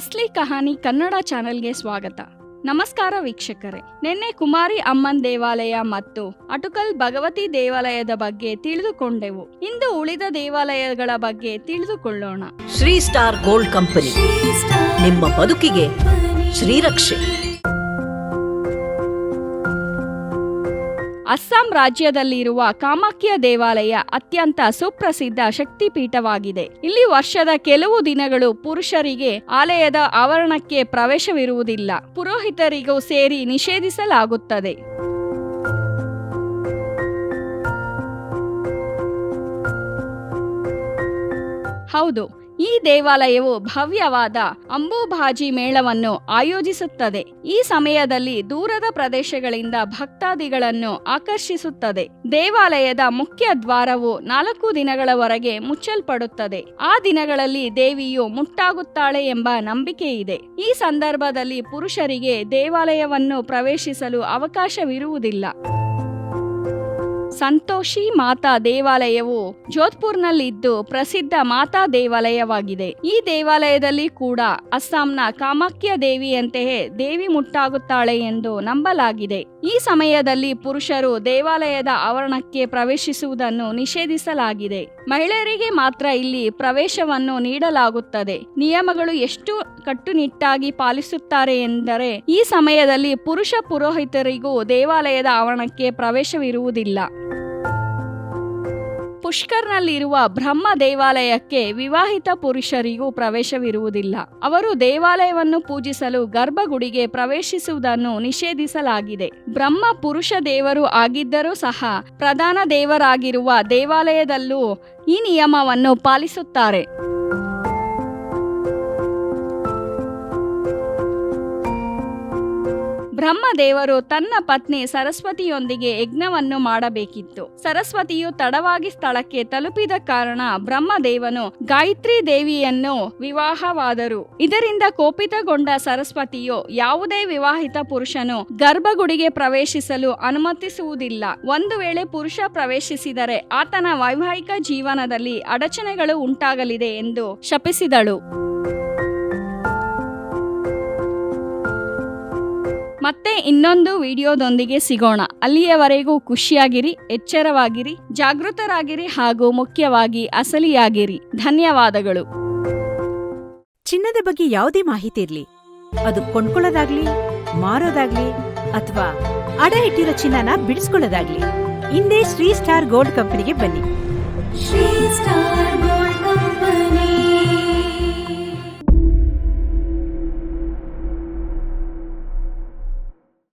ಅಸ್ಲಿ ಕಹಾನಿ ಕನ್ನಡ ಚಾನೆಲ್ಗೆ ಸ್ವಾಗತ. ನಮಸ್ಕಾರ ವೀಕ್ಷಕರೇ. ನಿನ್ನೆ ಕುಮಾರಿ ಅಮ್ಮನ್ ದೇವಾಲಯ ಮತ್ತು ಅಟುಕಲ್ ಭಗವತಿ ದೇವಾಲಯದ ಬಗ್ಗೆ ತಿಳಿದುಕೊಂಡೆವು. ಇಂದು ಉಳಿದ ದೇವಾಲಯಗಳ ಬಗ್ಗೆ ತಿಳಿದುಕೊಳ್ಳೋಣ. Shri Star Gold company. ನಿಮ್ಮ ಬದುಕಿಗೆ ಶ್ರೀರಕ್ಷೆ. ಅಸ್ಸಾಂ ರಾಜ್ಯದಲ್ಲಿರುವ ಕಾಮಾಖ್ಯ ದೇವಾಲಯ ಅತ್ಯಂತ ಸುಪ್ರಸಿದ್ಧ ಶಕ್ತಿಪೀಠವಾಗಿದೆ. ಇಲ್ಲಿ ವರ್ಷದ ಕೆಲವು ದಿನಗಳು ಪುರುಷರಿಗೆ ಆಲಯದ ಆವರಣಕ್ಕೆ ಪ್ರವೇಶವಿರುವುದಿಲ್ಲ. ಪುರೋಹಿತರಿಗೂ ಸೇರಿ ನಿಷೇಧಿಸಲಾಗುತ್ತದೆ. ಹೌದು. ಈ ದೇವಾಲಯವು ಭವ್ಯವಾದ ಅಂಬುಭಾಜಿ ಮೇಳವನ್ನು ಆಯೋಜಿಸುತ್ತದೆ. ಈ ಸಮಯದಲ್ಲಿ ದೂರದ ಪ್ರದೇಶಗಳಿಂದ ಭಕ್ತಾದಿಗಳನ್ನು ಆಕರ್ಷಿಸುತ್ತದೆ. ದೇವಾಲಯದ ಮುಖ್ಯ ದ್ವಾರವು ನಾಲ್ಕು ದಿನಗಳವರೆಗೆ ಮುಚ್ಚಲ್ಪಡುತ್ತದೆ. ಆ ದಿನಗಳಲ್ಲಿ ದೇವಿಯು ಮುಟ್ಟಾಗುತ್ತಾಳೆ ಎಂಬ ನಂಬಿಕೆ ಇದೆ ಈ ಸಂದರ್ಭದಲ್ಲಿ ಪುರುಷರಿಗೆ ದೇವಾಲಯವನ್ನು ಪ್ರವೇಶಿಸಲು ಅವಕಾಶವಿರುವುದಿಲ್ಲ. ಸಂತೋಷಿ ಮಾತಾ ದೇವಾಲಯವು ಜೋಧ್ಪುರ್ನಲ್ಲಿದ್ದು ಪ್ರಸಿದ್ಧ ಮಾತಾ ದೇವಾಲಯವಾಗಿದೆ. ಈ ದೇವಾಲಯದಲ್ಲಿ ಕೂಡ ಅಸ್ಸಾಂನ ಕಾಮಾಖ್ಯ ದೇವಿಯಂತೆಯೇ ದೇವಿ ಮುಟ್ಟಾಗುತ್ತಾಳೆ ಎಂದು ನಂಬಲಾಗಿದೆ. ಈ ಸಮಯದಲ್ಲಿ ಪುರುಷರು ದೇವಾಲಯದ ಆವರಣಕ್ಕೆ ಪ್ರವೇಶಿಸುವುದನ್ನು ನಿಷೇಧಿಸಲಾಗಿದೆ. ಮಹಿಳೆಯರಿಗೆ ಮಾತ್ರ ಇಲ್ಲಿ ಪ್ರವೇಶವನ್ನು ನೀಡಲಾಗುತ್ತದೆ. ನಿಯಮಗಳು ಎಷ್ಟು ಕಟ್ಟುನಿಟ್ಟಾಗಿ ಪಾಲಿಸುತ್ತಾರೆ ಎಂದರೆ ಈ ಸಮಯದಲ್ಲಿ ಪುರುಷ ಪುರೋಹಿತರಿಗೂ ದೇವಾಲಯದ ಆವರಣಕ್ಕೆ ಪ್ರವೇಶವಿರುವುದಿಲ್ಲ. ಪುಷ್ಕರ್ನಲ್ಲಿರುವ ಬ್ರಹ್ಮ ದೇವಾಲಯಕ್ಕೆ ವಿವಾಹಿತ ಪುರುಷರಿಗೂ ಪ್ರವೇಶವಿರುವುದಿಲ್ಲ. ಅವರು ದೇವಾಲಯವನ್ನು ಪೂಜಿಸಲು ಗರ್ಭಗುಡಿಗೆ ಪ್ರವೇಶಿಸುವುದನ್ನು ನಿಷೇಧಿಸಲಾಗಿದೆ. ಬ್ರಹ್ಮ ಪುರುಷ ದೇವರು ಆಗಿದ್ದರೂ ಸಹ ಪ್ರಧಾನ ದೇವರಾಗಿರುವ ದೇವಾಲಯದಲ್ಲೂ ಈ ನಿಯಮವನ್ನು ಪಾಲಿಸುತ್ತಾರೆ. ಬ್ರಹ್ಮದೇವರು ತನ್ನ ಪತ್ನಿ ಸರಸ್ವತಿಯೊಂದಿಗೆ ಯಜ್ಞವನ್ನು ಮಾಡಬೇಕಿತ್ತು. ಸರಸ್ವತಿಯು ತಡವಾಗಿ ಸ್ಥಳಕ್ಕೆ ತಲುಪಿದ ಕಾರಣ ಬ್ರಹ್ಮದೇವನು ಗಾಯತ್ರಿ ದೇವಿಯನ್ನು ವಿವಾಹವಾದರು. ಇದರಿಂದ ಕೋಪಿತಗೊಂಡ ಸರಸ್ವತಿಯು ಯಾವುದೇ ವಿವಾಹಿತ ಪುರುಷನು ಗರ್ಭಗುಡಿಗೆ ಪ್ರವೇಶಿಸಲು ಅನುಮತಿಸುವುದಿಲ್ಲ. ಒಂದು ವೇಳೆ ಪುರುಷ ಪ್ರವೇಶಿಸಿದರೆ ಆತನ ವೈವಾಹಿಕ ಜೀವನದಲ್ಲಿ ಅಡಚಣೆಗಳು ಉಂಟಾಗಲಿದೆ ಎಂದು ಶಪಿಸಿದಳು. ಮತ್ತೆ ಇನ್ನೊಂದು ವಿಡಿಯೋದೊಂದಿಗೆ ಸಿಗೋಣ. ಅಲ್ಲಿಯವರೆಗೂ ಖುಷಿಯಾಗಿರಿ ಎಚ್ಚರವಾಗಿರಿ ಜಾಗೃತರಾಗಿರಿ ಹಾಗೂ ಮುಖ್ಯವಾಗಿ ಅಸಲಿಯಾಗಿರಿ. ಧನ್ಯವಾದಗಳು. ಚಿನ್ನದ ಬಗ್ಗೆ ಯಾವುದೇ ಮಾಹಿತಿ ಇರಲಿ. ಅದು ಕೊಂಡ್ಕೊಳ್ಳೋದಾಗ್ಲಿ ಮಾರೋದಾಗ್ಲಿ ಅಥವಾ ಅಡ ಇಟ್ಟಿರೋ ಚಿನ್ನನ ಬಿಡಿಸ್ಕೊಳ್ಳೋದಾಗ್ಲಿ. ಹಿಂದೆ ಶ್ರೀ ಸ್ಟಾರ್ ಗೋಲ್ಡ್ ಕಂಪನಿಗೆ ಬನ್ನಿ. Shri Star Gold Gold.